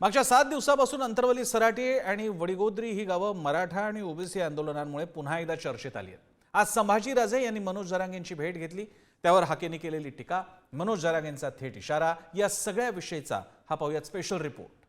मागच्या सात दिवसापासून अंतरवली सराटी आणि वडिगोद्री ही गावं मराठा आणि ओबीसी आंदोलनांमुळे पुन्हा एकदा चर्चेत आली आहेत. आज संभाजी राजे यांनी मनोज जरांगेंची भेट घेतली. त्यावर हाकेने केलेली टीका मनोज जरांगेंचा थेट इशारा या सगळ्या विषयीचा हा पाहूयात स्पेशल रिपोर्ट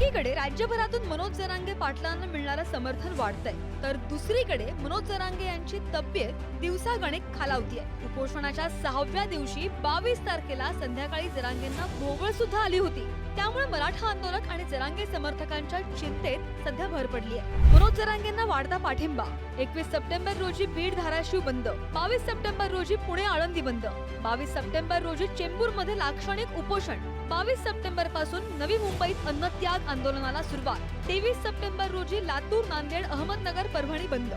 एकीकडे राज्यभरातून मनोज जरांगे पाटलांना मिळणारं समर्थन वाढतंय तर दुसरीकडे मनोज जरांगे यांची तब्येत दिवसागणिक आहे उपोषणाच्या सहाव्या दिवशी बावीस तारखेला संध्याकाळी जरांगेंना भोवळ सुद्धा आली होती. त्यामुळे मराठा आंदोलक आणि जरांगे समर्थकांच्या चिंतेत सध्या भर पडली आहे मनोज जरांगेंना वाढता पाठिंबा. एकवीस सप्टेंबर रोजी बीड धाराशिव बंद बावीस सप्टेंबर रोजी पुणे आळंदी बंद बावीस सप्टेंबर रोजी चेंबूरमध्ये लाक्षणिक उपोषण बावीस सप्टेंबरपासून नवी मुंबईत अन्नत्याग आंदोलनाला सुरुवात. तेवीस सप्टेंबर रोजी लातूर नांदेड अहमदनगर परभणी बंद.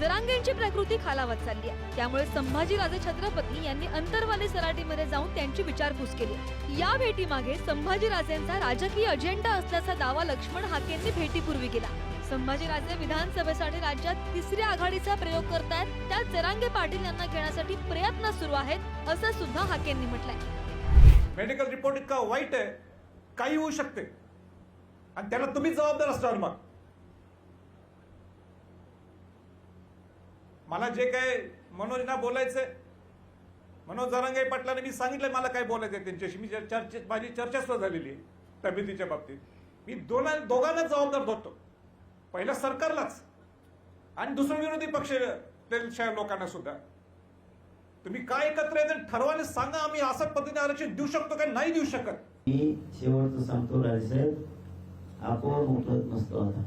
जरांगेंची प्रकृती खालावत चालली आहे. त्यामुळे संभाजीराजे छत्रपती यांनी अंतरवाली सराटीमध्ये जाऊन त्यांची विचारपूस केली. या भेटीमागे संभाजीराजेंचा राजकीय अजेंडा असल्याचा दावा लक्ष्मण हाकेंनी भेटीपूर्वी केला. संभाजीराजे विधानसभेसाठी राज्यात तिसऱ्या आघाडीचा प्रयोग करतायत. त्यात जरांगे पाटील यांना घेण्यासाठी प्रयत्न सुरू आहेत असं सुद्धा हाकेंनी म्हटलंय. मेडिकल रिपोर्ट इतका वाईट आहे काही होऊ शकते. आणि त्याला तुम्हीच जबाबदार असणार मग. मला जे काय मनोजना बोलायचंय मनोज जरांगे पाटलाने मी सांगितलंय मला काय बोलायचंय त्यांच्याशी. मी चर्चेत माझी चर्चा सुद्धा झालेली आहे तब्येतीच्या बाबतीत. मी दोन दोघांनाच जबाबदार धरतो. पहिलं सरकारलाच. आणि दुसरं विरोधी पक्ष लोकांना सुद्धा. तुम्ही काय एकत्र येते ठरवाने सांगा आम्ही असं पद्धतीने आरक्षण देऊ शकतो का नाही देऊ शकत? मी शेवटचं सांगतो राजेसाहेब आपण उठत नसतो आता.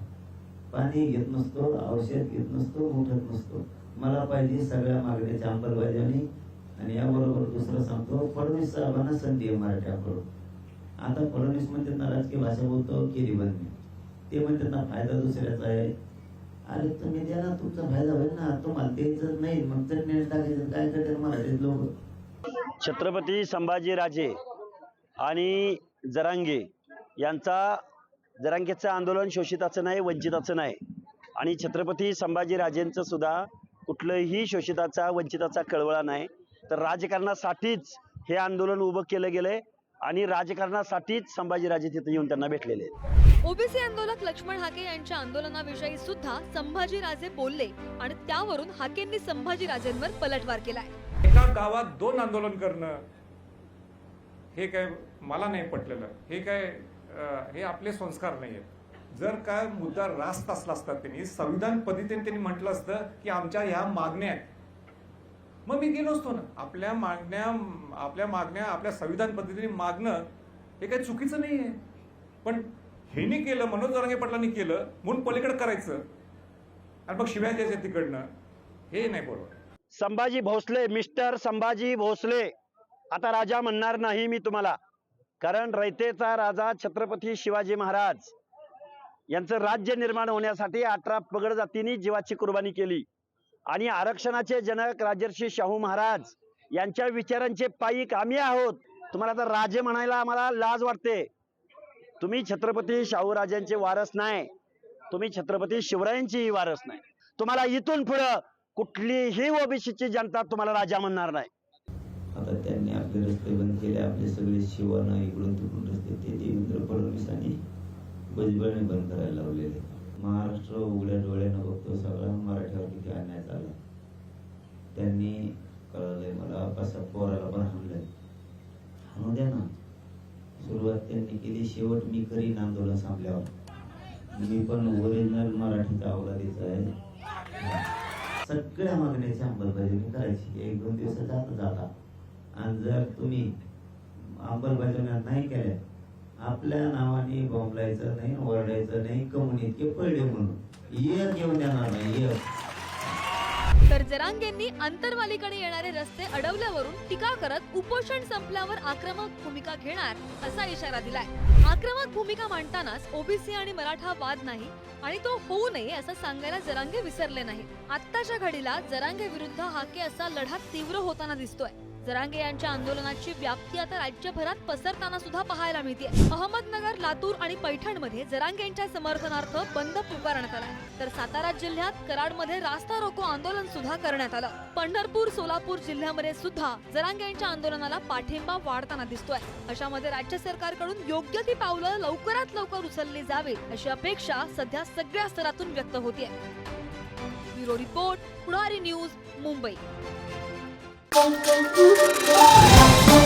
पाणी घेत नसतो औषध घेत नसतो उठत नसतो. मला पाहिजे सगळ्या मागण्याची अंमलबजावणी. आणि याबरोबर दुसरं सांगतो फडणवीस साहेबांना संधी आहे मराठ्याकडून. आता फडणवीस म्हणतात ना राजकीय भाषा बोलतो केली बंद. ते म्हणतात ना फायदा दुसऱ्याचा आहे. अरे तुम्ही द्या ना तुमचा फायदा होईल ना. तुम्हाला द्यायचं नाही मग तर नेट टाकायचं काय करतात मराठीत लोक. छत्रपती संभाजीराजे आणि जरांगे यांचा जरांगेचं आंदोलन शोषिताचं नाही वंचिताचं नाही. आणि छत्रपती संभाजीराजेंचं सुद्धा कुठलंही शोषिताचा वंचिताचा कळवळा नाही. तर राजकारणासाठीच हे आंदोलन उभं केलं गेलं आहे आणि राजकारणासाठीच संभाजीराजे तिथे येऊन त्यांना भेटलेले आहेत. ओबीसी आंदोलक लक्ष्मण हाके यांच्या आंदोलनाविषयी सुद्धा संभाजीराजे बोलले आणि त्यावरून हाकेंनी संभाजीराजेंवर पलटवार केलाय. एका गावात दोन आंदोलन करणं हे काय मला नाही पटलेलं. हे काय हे आपले संस्कार नाही आहेत जर काय मुद्दा रास्त असला असता त्यांनी संविधान पद्धतीने त्यांनी म्हटलं असतं की आमच्या ह्या मागण्या आहेत. मग मी गेलो असतो ना. आपल्या मागण्या आपल्या मागण्या आपल्या संविधान पद्धतीने मागणं हे काही चुकीचं नाही आहे. पण हेनी केलं मनोज जरांगे पाटलांनी केलं म्हणून पलीकडे करायचं. आणि मग शिव्या तिकडनं हे नाही बरोबर. संभाजी भोसले मिस्टर संभाजी भोसले आता राजा म्हणणार नाही मी तुम्हाला. कारण रयतेचा राजा छत्रपती शिवाजी महाराज यांचं राज्य निर्माण होण्यासाठी अठरा पगड जातींनी जीवाची कुर्बानी केली. आणि आरक्षणाचे जनक राजर्षी शाहू महाराज यांच्या विचारांचे पायिक आम्ही आहोत. तुम्हाला तर राजे म्हणायला आम्हाला लाज वाटते. तुम्ही छत्रपती शाहूराजांचे वारस नाही. तुम्ही छत्रपती शिवरायांचीही वारस नाही. तुम्हाला इथून पुढं कुठलीही ओबीसीची जनता तुम्हाला राजा म्हणणार नाही. आता त्यांनी आपले रस्ते बंद केले आपले सगळे शिवण इकडून तिकडून रस्ते ते देवेंद्र फडणवीसांनी भुजबळने बंद करायला लावलेले. महाराष्ट्र उघड्या डोळ्यानं बघतो सगळा मराठ्यावर किती अन्याय झाला त्यांनी कळलंय मला कसा पोराला पण हाणलंय. हाणू द्या ना. सुरुवात त्यांनी केली शेवट मी करीन आंदोलन संपल्यावर. मी पण ओरिजिनल मराठीचा अवलादीचा आहे. सगळ्या मागण्याची अंमलबजावणी करायची. एक दोन दिवसात जाता जाता आणि जर तुम्ही अंमलबजावण्या नाही केल्या आपल्या नावाने बोंबलायचं नाही ओरडायचं नाही कमून इतके पडले म्हणून. एक घेऊन देणार नाही एक. तर जरांगेंनी आंतरवालीकडे येणारे रस्ते अडवल्यावरून टीका करत उपोषण संपल्यावर आक्रमक भूमिका घेणार असा इशारा दिलाय. आक्रमक भूमिका मांडतानाच ओबीसी आणि मराठा वाद नाही आणि तो होऊ नये असं सांगायला जरांगे विसरले नाही आत्ताच्या घडीला जरांगे विरुद्ध हाके असा लढा तीव्र होताना दिसतोय. जरांगे यांच्या आंदोलनाची व्याप्ती आता राज्यभरात पसरताना सुद्धा पाहायला मिळते अहमदनगर लातूर आणि पैठणमध्ये जरांगे यांच्या समर्थनार्थ बंद पुकारण्यात आला तर सातारा जिल्ह्यात कराडमध्ये रास्ता रोको आंदोलन सुद्धा करण्यात आलं. पंढरपूर सोलापूर जिल्ह्यामध्ये सुद्धा जरांगे यांच्या आंदोलनाला पाठिंबा वाढताना दिसतोय. अशामध्ये राज्य सरकारकडून योग्य ती पावलं लवकरात लवकर उचलली जावीत अशी अपेक्षा सध्या सगळ्या स्तरातून व्यक्त होते bureau report Pudhari news Mumbai. Boom, boom, boom.